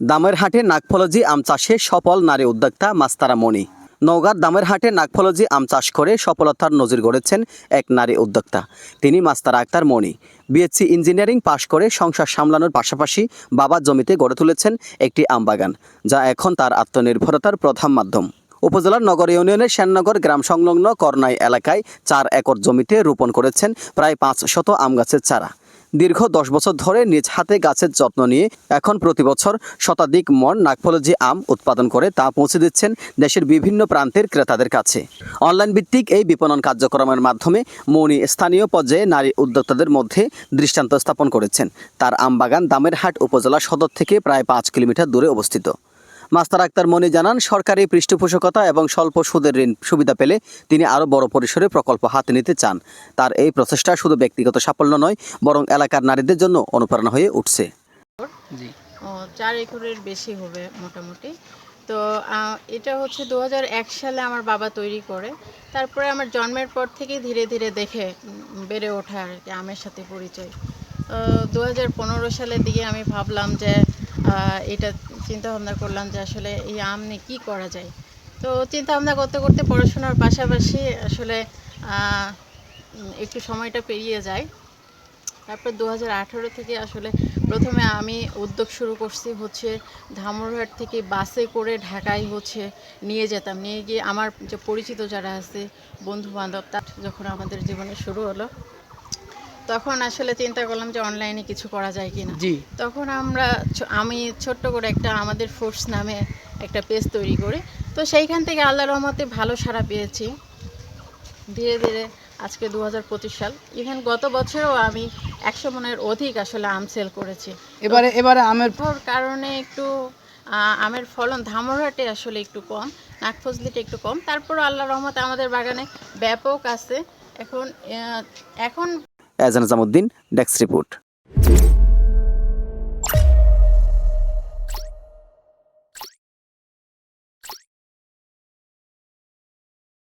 দামের হাটে নাগফলজি আম চাষে সফল নারী উদ্যোক্তা মাস্তারা মণি। নওগাঁর দামের হাটে নাগফলজি আম চাষ করে সফলতার নজির গড়েছেন এক নারী উদ্যোক্তা। তিনি মাস্তারা আক্তার মণি। বিএসসি ইঞ্জিনিয়ারিং পাশ করে সংসার সামলানোর পাশাপাশি বাবার জমিতে গড়ে তুলেছেন একটি আম বাগান, যা এখন তার আত্মনির্ভরতার প্রধান মাধ্যম। উপজেলার নগর ইউনিয়নের শ্যাননগর গ্রাম সংলগ্ন করনাই এলাকায় চার একর জমিতে রোপণ করেছেন প্রায় পাঁচ শত আম গাছের চারা। দীর্ঘ দশ বছর ধরে নিজ হাতে গাছের যত্ন নিয়ে এখন প্রতি বছর শতাধিক মন নাগফলজি আম উৎপাদন করে তা পৌঁছে দিচ্ছেন দেশের বিভিন্ন প্রান্তের ক্রেতাদের কাছে। অনলাইন ভিত্তিক এই বিপণন কার্যক্রমের মাধ্যমে মৌনি স্থানীয় পর্যায়ে নারী উদ্যোক্তাদের মধ্যে দৃষ্টান্ত স্থাপন করেছেন। তার আমবাগান দামের দামেরহাট উপজেলা সদর থেকে প্রায় পাঁচ কিলোমিটার দূরে অবস্থিত। মাস্টার আক্তার মনি জানান সরকারি পৃষ্ঠপোষকতা এবং স্বল্প সুদের ঋণ সুবিধা পেলে তিনি আরও বড় পরিসরে প্রকল্প হাতে নিতে চান। তার এই প্রচেষ্টা শুধু ব্যক্তিগত সাফল্য নয় বরং এলাকার নারীদের জন্য অনুপ্রেরণা হয়ে উঠছে। জি। ও চার একরের বেশি হবে মোটামুটি। তো এটা হচ্ছে দু হাজার এক সালে আমার বাবা তৈরি করে। তারপরে আমার জন্মের পর থেকে ধীরে ধীরে দেখে বেড়ে ওঠা আর কি আমের সাথে পরিচয়। দু হাজার পনেরো সালের দিকে আমি ভাবলাম যে এটা চিন্তা ভাবনা করলাম যে আসলে এই আম নিয়ে কী করা যায়। তো চিন্তা ভাবনা করতে করতে পড়াশোনার পাশাপাশি আসলে একটু সময়টা পেরিয়ে যায়। তারপর দু থেকে আসলে প্রথমে আমি উদ্যোগ শুরু করছি হচ্ছে ধামরহাট থেকে বাসে করে ঢাকায় হচ্ছে নিয়ে যেতাম। নিয়ে গিয়ে আমার যে পরিচিত যারা আছে বন্ধু বান্ধব তার যখন আমাদের জীবনে শুরু হলো তখন আসলে চিন্তা করলাম যে অনলাইনে কিছু করা যায় কি না জি। তখন আমরা আমি ছোট্ট করে একটা আমাদের ফোর্স নামে একটা পেজ তৈরি করি। তো সেইখান থেকে আল্লাহ রহমতে ভালো সাড়া পেয়েছি। ধীরে ধীরে আজকে দু হাজার সাল। ইভেন গত বছরও আমি একশো মনের অধিক আসলে আম সেল করেছি। এবারে এবারে আমের কারণে একটু আমের ফলন ধামরহাটে আসলে একটু কম নাকফজলিতে একটু কম। তারপরও আল্লাহ রহমতে আমাদের বাগানে ব্যাপক আছে। এখন এখন এজান ডেস্ক রিপোর্ট।